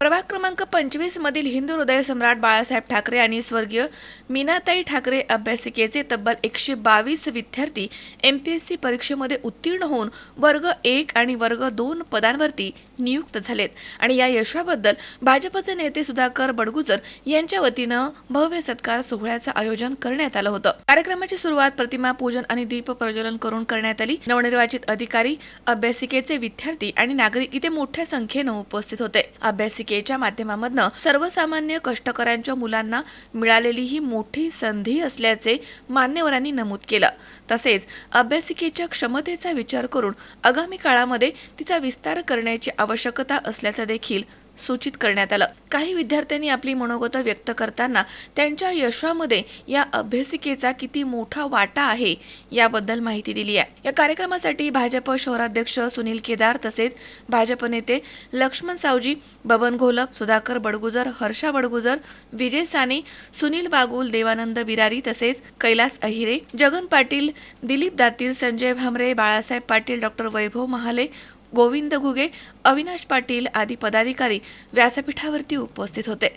प्रभाग क्रमांक पंचवीस मधील हिंदू हृदय सम्राट बाळासाहेब ठाकरे आणि स्वर्गीय मीनाताई ठाकरे अभ्यासिकेचे तब्बल एकशे बावीस विद्यार्थी एम पी एस सी परीक्षेमध्ये उत्तीर्ण होऊन वर्ग एक आणि वर्ग दोन पदांवरती नियुक्त झालेत. आणि या यशाबद्दल भाजपचे नेते सुधाकर बडगुजर यांच्या वतीनं भव्य सत्कार सोहळ्याचं आयोजन करण्यात आलं होतं. कार्यक्रमाची सुरुवात प्रतिमा पूजन आणि दीप प्रज्वलन करून करण्यात आली. नवनिर्वाचित अधिकारी अभ्यासिकेचे विद्यार्थी आणि नागरिक इथे मोठ्या संख्येनं उपस्थित होते. अभ्यासिके अभ्यासिकेच्या माध्यमामधनं सर्वसामान्य कष्टकऱ्यांच्या मुलांना मिळालेली ही मोठी संधी असल्याचे मान्यवरांनी नमूद केलं. तसेच अभ्यासिकेच्या क्षमतेचा विचार करून आगामी काळामध्ये तिचा विस्तार करण्याची आवश्यकता असल्याचं देखील सूचित करण्यात आलं. काही विद्यार्थ्यांनी आपली मनोगत व्यक्त करताना त्यांच्या यशामध्ये या अभ्यासिकेचा किती मोठा वाटा आहे याबद्दल माहिती दिली आहे. या कार्यक्रमासाठी भाजप शहराध्यक्ष सुनील केदार तसेच भाजप नेते लक्ष्मण सावजी बबन घोलप सुधाकर बडगुजर हर्षा बडगुजर विजय साने सुनील बागुल देवानंद बिरारी तसेच कैलास अहिरे जगन पाटील दिलीप दातीर संजय भामरे बाळासाहेब पाटील डॉक्टर वैभव महाले गोविंद घुगे अविनाश पाटील आदी पदाधिकारी व्यासपीठावरती उपस्थित होते.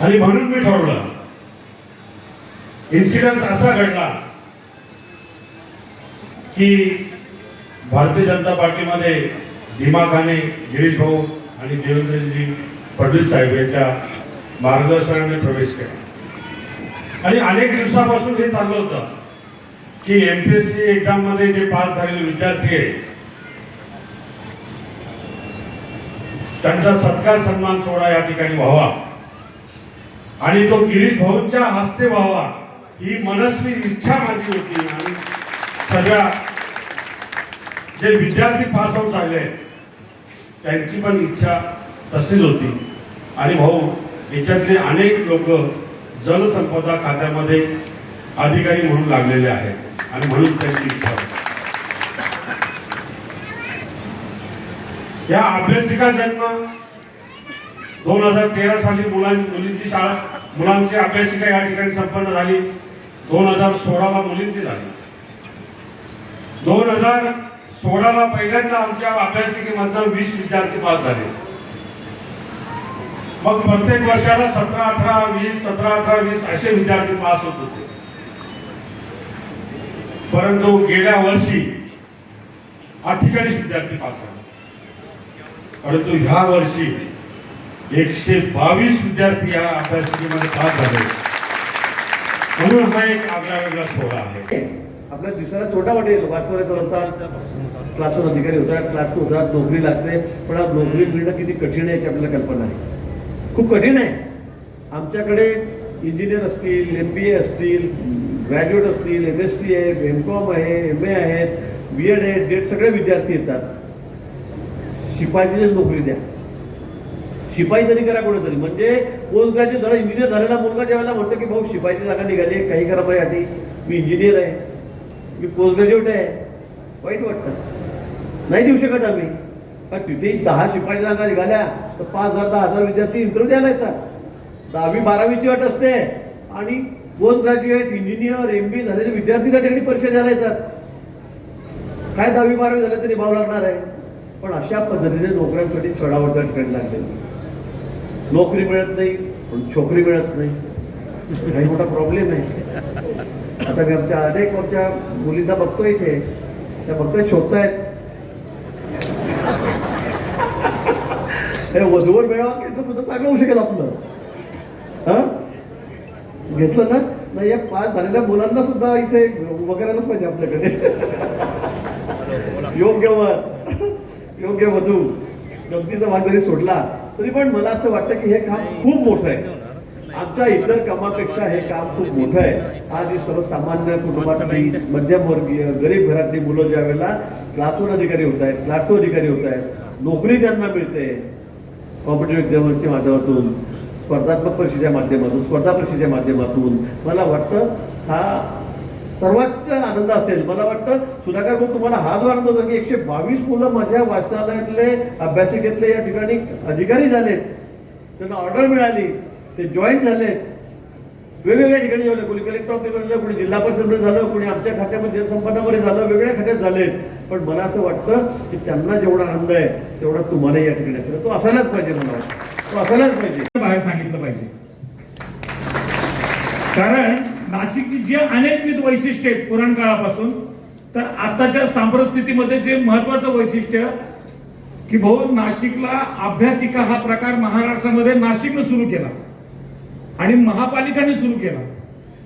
आणि म्हणून मी ठरवलं इन्सिडन्स असा घडला की भारतीय जनता पार्टीमध्ये दिमाखाने गिरीश भाऊ आणि देवेंद्रजी फडणवीस साहेब यांच्या मार्गदर्शनाने प्रवेश केला. आणि अनेक दिवसापासून हे चाललं होतं की एम पी एमपीएससी एक्झाममध्ये जे पास झालेले विद्यार्थी आहेत त्यांचा सत्कार सन्मान सोहळा या ठिकाणी व्हावा. आणि तो गिरीश भाऊंच्या हस्ते व्हावा ही मनस्वी इच्छा माझी होती. आणि सगळ्या जे विद्यार्थी पास होत आले त्यांची पण इच्छा तशीच होती. आणि भाऊ याच्यातले अनेक लोक जलसंपदा खात्यामध्ये अधिकारी म्हणून लागलेले आहेत. आणि म्हणून त्यांची इच्छा होती. या अभ्यासिका जन्म दोन हजार तेरा साली मुलां मुलींची शाळा मुलांची अभ्यासिका या ठिकाणी संपन्न झाली. दोन हजार सोळाला मुलींची झाली. दोन हजार सोळाला पहिल्यांदा आमच्या अभ्यासिकेमधनं वीस विद्यार्थी पास झाले. मग प्रत्येक वर्षाला सतरा अठरा वीस सतरा अठरा वीस असे विद्यार्थी पास होत होते. परंतु गेल्या वर्षी अठ्ठेचाळीस विद्यार्थी पास झाले. परंतु ह्या वर्षी एकशे बावीस विद्यार्थी या अभ्यासिकेमध्ये पास झाले. म्हणून हा एक आगळा वेगळा सोहळा आहे. आपल्याला दिसायला छोटा वाटेल. वाचणारे होता क्लासवर अधिकारी होतात क्लास टू होतात नोकरी लागते. पण आज नोकरी मिळणं किती कठीण आहे याची आपल्याला कल्पना आहे. खूप कठीण आहे. आमच्याकडे इंजिनियर असतील एम बी ए असतील ग्रॅज्युएट असतील एम एस सी आहे एम कॉम आहे एम ए आहेत बी एड आहे डेट सगळे विद्यार्थी येतात. शिपाईची नोकरी द्या. शिपाई तरी करा कोणीतरी. म्हणजे पोस्ट ग्रॅज्युएट झाला इंजिनियर झालेला मुलगा ज्यावेळेला म्हणतो की भाऊ शिपायची जागा निघाली आहे, काही करा माझ्यासाठी मी इंजिनियर आहे. मी पोस्ट ग्रॅज्युएट आहे. वाईट वाटतं. नाही देऊ शकत आम्ही. पण तिथे दहा शिपाई जागा निघाल्या तर पाच हजार दहा हजार विद्यार्थी इंटरव्ह्यू द्यायला येतात. दहावी बारावीची अट असते. आणि post graduate engineer M B झालेले विद्यार्थी त्या ठिकाणी परीक्षा द्यायला येतात. काय दहावी बारावी झालं तरी भाव लागणार आहे. पण अशा पद्धतीने नोकऱ्यांसाठी चढावरचा ट्रेंड लागलेला नोकरी मिळत नाही पण छोकरी मिळत नाही. काही मोठा प्रॉब्लेम आहे आता मी आमच्या अनेक आमच्या मुलींना बघतो इथे. त्या बघतायत शोधतायत. हे वधूवर मिळावा घेतलं सुद्धा चांगलं होऊ शकेल आपलं. हां? घेतलं ना? नाही या पास झालेल्या मुलांना सुद्धा इथे उभं पाहिजे आपल्याकडे. योग्य वर. योग्य वधू गमतीचा भाग जरी सोडला तरी पण मला असं वाटतं की हे काम खूप मोठं आहे. आमच्या इतर कामापेक्षा हे काम खूप मोठं आहे. आज ही सर्वसामान्य कुटुंबातली मध्यमवर्गीय गरीब घरातली मुलं ज्या वेळेला क्लासवर अधिकारी होत आहेत क्लास टू अधिकारी होत आहेत नोकरी त्यांना मिळते. कॉम्पिटेटिव्ह एक्झामच्या माध्यमातून स्पर्धात्मक परीक्षेच्या माध्यमातून स्पर्धा परीक्षेच्या माध्यमातून मला वाटतं हा सर्वात आनंद असेल. मला वाटतं सुधाकर भाऊ तुम्हाला हा जो आनंद होता की एकशे बावीस मुलं माझ्या वाचनालयातले अभ्यासिकेतले या ठिकाणी अधिकारी झालेत. त्यांना ऑर्डर मिळाली ते जॉईन झालेत. वेगवेगळ्या ठिकाणी जेवलं कोणी कलेक्टर ऑफिस झालं कोणी जिल्हा परिषदमध्ये झालं कोणी आमच्या खात्यामध्ये जलसंपदामध्ये झालं वेगळ्या खात्यात झाले. पण मला असं वाटतं की त्यांना जेवढा आनंद आहे तेवढा तुम्हाला या ठिकाणी असेल. तो असायलाच पाहिजे मला वाटतं. तो असायलाच पाहिजे. बाहेर सांगितलं पाहिजे. कारण नाशिकची जी अनेकविध वैशिष्ट्य आहेत पुराण काळापासून तर आताच्या सांप्रत स्थितीमध्ये जे महत्वाचं वैशिष्ट्य की भाऊ नाशिकला अभ्यासिका हा प्रकार महाराष्ट्रामध्ये नाशिकनं सुरू केला. आणि महापालिकाने सुरू केला.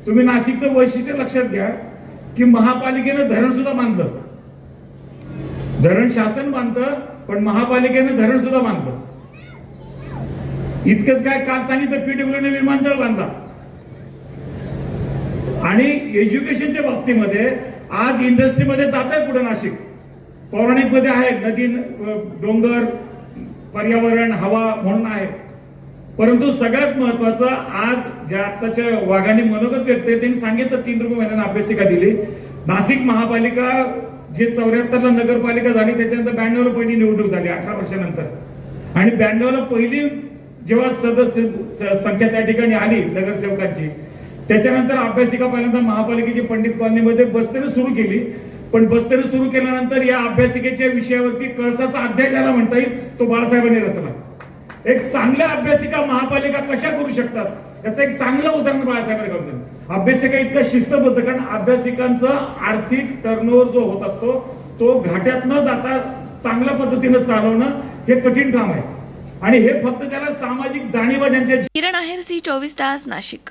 तुम्ही नाशिकचं वैशिष्ट्य लक्षात घ्या की महापालिकेनं धरण सुद्धा बांधलं. धरण शासन बांधतं पण महापालिकेनं धरण सुद्धा बांधलं. इतकंच काय काल सांगितलं पीडब्ल्यूने विमानतळ बांधला आणि एज्युकेशनच्या बाबतीमध्ये आज इंडस्ट्रीमध्ये जात आहे पुढे नाशिक. पौराणिकमध्ये आहे नदी डोंगर पर्यावरण हवा म्हणून आहे. परंतु सगळ्यात महत्वाचं आज ज्या आत्ताच्या वाघांनी मनोगत व्यक्त आहे त्यांनी सांगितलं तीन रुपये महिन्यानं अभ्यासिका दिली. नाशिक महापालिका जे चौऱ्याहत्तरला नगरपालिका झाली त्याच्यानंतर ब्याण्णवला पहिली निवडणूक झाली अठरा वर्षानंतर. आणि ब्याण्णवला पहिली जेव्हा सदस्य संख्या त्या ठिकाणी आली नगरसेवकांची त्याच्यानंतर अभ्यासिका पहिल्यांदा महापालिकेची पंडित कॉलनीमध्ये बसतेने सुरू केली. पण बसतेने सुरू केल्यानंतर या अभ्यासिकेच्या विषयावरती कळसाचा अध्याय ज्याला म्हणता येईल तो बाळासाहेबांनी रचला. एक चांगल्या अभ्यासिका महापालिका कशा करू शकतात याचं एक चांगलं उदाहरण बाळासाहेबांनी करून अभ्यासिका इतका शिस्तबद्ध कारण अभ्यासिकांचा आर्थिक टर्नओव्हर जो होत असतो तो घाट्यात न जाता चांगल्या पद्धतीनं चालवणं हे कठीण काम आहे. आणि हे फक्त त्याला सामाजिक जाणीवा ज्यांच्या किरण आहेर सी चोवीस तास नाशिक.